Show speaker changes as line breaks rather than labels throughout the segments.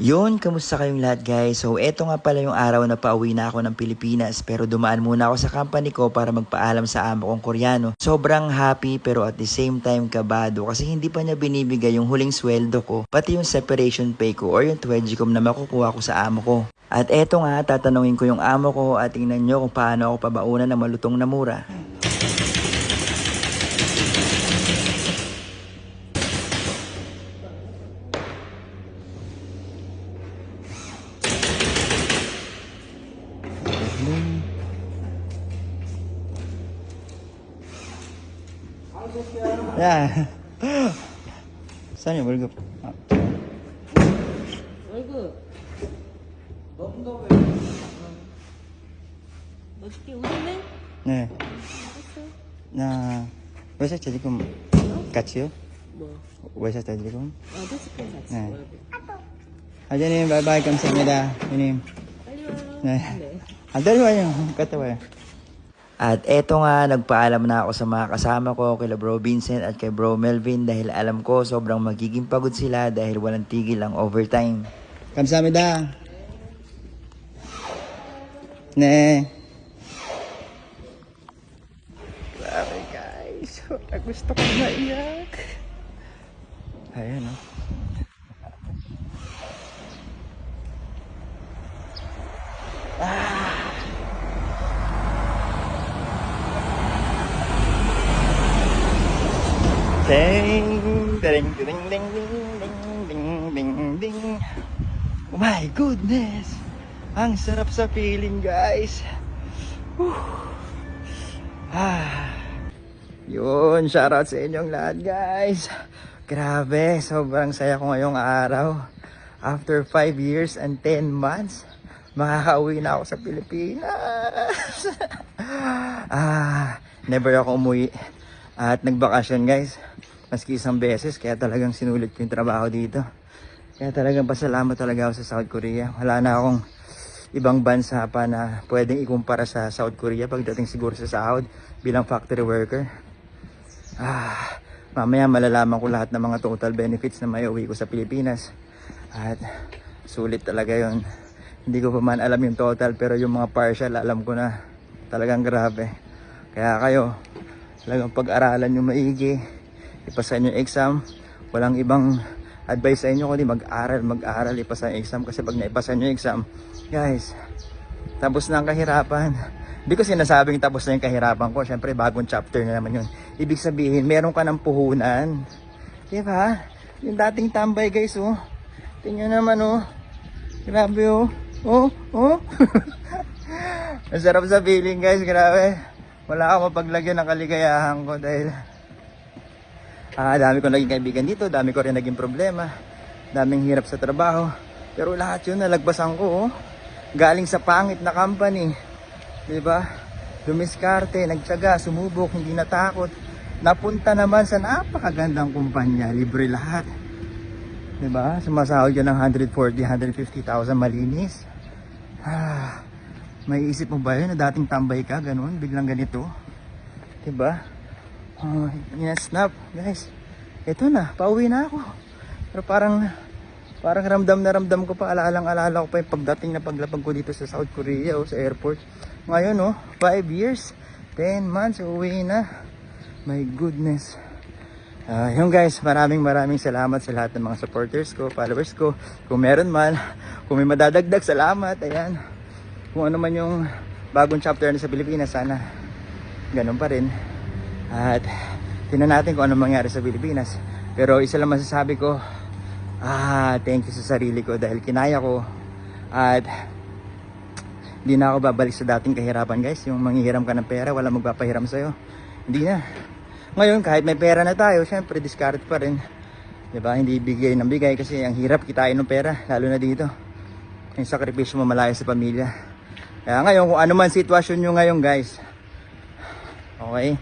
Yun, kamusta kayong lahat guys? So, eto nga pala yung araw na pauwi na ako ng Pilipinas pero dumaan muna ako sa company ko para magpaalam sa amo kong Koreano. Sobrang happy pero at the same time kabado kasi hindi pa niya binibigay yung huling sweldo ko pati yung separation pay ko or yung twedgicom na makukuha ko sa amo ko. At eto nga, tatanungin ko yung amo ko at tingnan nyo kung paano ako pabaunan ng malutong na mura. 야. 써니 월급. 아.
월급. 너무나 왜?
어저께
오셨네? 네.
나 회사차 지금 같이요?
뭐?
회사차 지금?
어, 회사차 같이.
네. 아저님 바이바이 감사합니다. 형님.
빨리 와.
네.
안
데리고 와요. 갔다 와요. At eto nga, nagpaalam na ako sa mga kasama ko, kila bro Vincent at kay bro Melvin dahil alam ko sobrang magiging pagod sila dahil walang tigil ang overtime. Kamsamida. Ne. Grabe guys, gusto ko na iyak. Ayan. Oh. Ding, ding, ding, ding, ding, ding, ding, ding, Oh my goodness! Ang sarap sa feeling, guys. Whew. Ah. Yun, shoutout sa inyong lahat, guys. Grabe, sobrang saya ko ngayong araw. After 5 years and 10 months, makakauwi na ako sa Pilipinas. ah, never ako umuwi at nagbakasyon, guys. Maski isang beses, kaya talagang sinulit ko yung trabaho dito. Kaya talagang pasalamat talaga ako sa South Korea. Wala na akong ibang bansa pa na pwedeng ikumpara sa South Korea pagdating siguro sa sahod bilang factory worker. Ah, mamaya malalaman ko lahat ng mga total benefits na may uwi ko sa Pilipinas. At sulit talaga yon. Hindi ko pa man alam yung total pero yung mga partial alam ko na talagang grabe. Kaya kayo, talagang pag-aralan nyo maigi. Ipasa nyo exam. Walang ibang advice sa inyo kundi mag-aral, mag-aral, ipasa yung exam. Kasi pag naipasa nyo exam, guys, tapos na ang kahirapan. Hindi ko sinasabing tapos na yung kahirapan ko. Siyempre, bagong chapter na naman yun. Ibig sabihin, meron ka ng puhunan. Di ba? Yung dating tambay, guys, oh. Tingnan naman, oh. Grabe, oh. Oh, oh. Ang sa feeling, guys. Grabe. Wala akong mapaglagyan ng kaligayahan ko dahil Ah, dami ko naging kaibigan dito, dami ko rin naging problema, daming hirap sa trabaho. Pero lahat yun nalagpasan ko, oh. Galing sa pangit na company. ba? Dumiskarte, nagtyaga, sumubok, hindi natakot. Napunta naman sa napakagandang kumpanya, libre lahat. ba? Sumasahod ka ng 140, 150,000 malinis. Ah, may isip mo ba yun na dating tambay ka, ganun, biglang ganito? ba? Oh, yes, snap, guys. Ito na, pauwi na ako. Pero parang parang ramdam na ramdam ko pa, alaalang alala ko pa yung pagdating na paglapag ko dito sa South Korea o sa airport. Ngayon, oh, 5 years, 10 months, uwi na. My goodness. Ah, yun guys, maraming maraming salamat sa lahat ng mga supporters ko, followers ko. Kung meron man, kung may madadagdag, salamat. Ayan. Kung ano man yung bagong chapter na sa Pilipinas, sana ganun pa rin. At tingnan natin kung ano mangyari sa Pilipinas. Pero isa lang masasabi ko, ah, thank you sa sarili ko dahil kinaya ko. At hindi na ako babalik sa dating kahirapan guys. Yung manghihiram ka ng pera, wala magpapahiram sa'yo. Hindi na. Ngayon, kahit may pera na tayo, syempre discard pa rin. 'Di ba Hindi bigay ng bigay kasi ang hirap kitain ng pera, lalo na dito. Yung sakripisyo mo malayo sa pamilya. Kaya ngayon, kung ano man sitwasyon nyo ngayon guys, okay,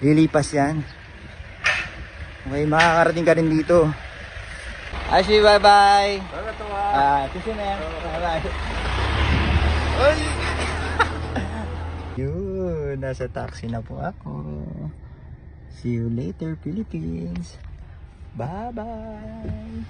lilipas yan. Okay, makakarating ka rin dito. Ashi, bye-bye. Ah, tusin na yan. Uy! Yun, nasa taxi na po ako. See you later, Philippines. Bye-bye.